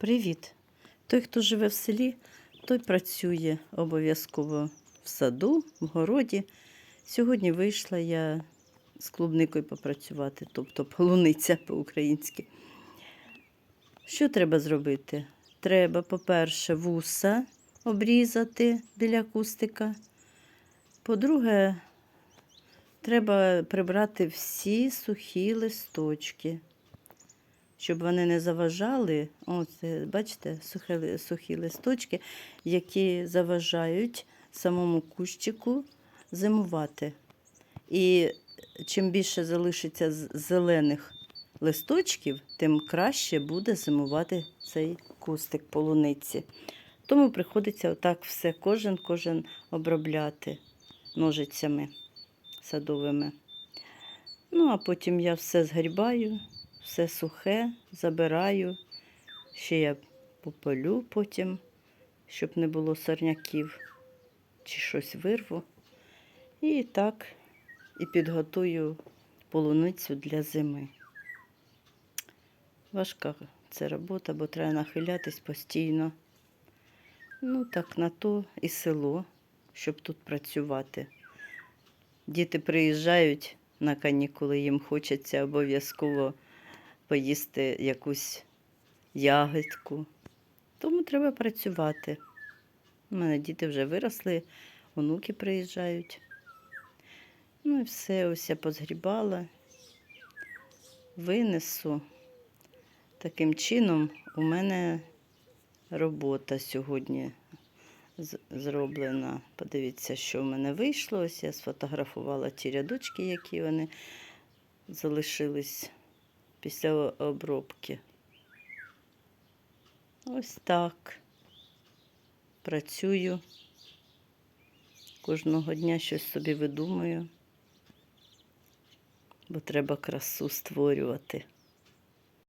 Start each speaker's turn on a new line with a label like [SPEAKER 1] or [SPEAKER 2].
[SPEAKER 1] Привіт! Той, хто живе в селі, той працює обов'язково в саду, в городі. Сьогодні вийшла я з клубникою попрацювати, тобто полуниця по-українськи. Що треба зробити? Треба, по-перше, вуса обрізати біля кустика. По-друге, треба прибрати всі сухі листочки щоб вони не заважали. Е, бачите, сухі, сухі листочки, які заважають самому кущику зимувати. І чим більше залишиться зелених листочків, тим краще буде зимувати цей кустик полуниці. Тому приходиться отак все, кожен кожен обробляти ножицями садовими. Ну, а потім я все згрібаю, все сухе, забираю. Ще я пополю потім, щоб не було сорняків чи щось вирву. І так і підготую полуницю для зими. Важка це робота, бо треба нахилятись постійно. Ну, так на то і село, щоб тут працювати. Діти приїжджають на канікули, їм хочеться обов'язково поїсти якусь ягідку. Тому треба працювати. У мене діти вже виросли, онуки приїжджають. Ну і все, ось я позгрібала, винесу. Таким чином у мене робота сьогодні зроблена. Подивіться, що в мене вийшло. Ось я сфотографувала ті рядочки, які вони залишились після обробки. Ось так. Працюю. Кожного дня щось собі видумую, бо треба красу створювати.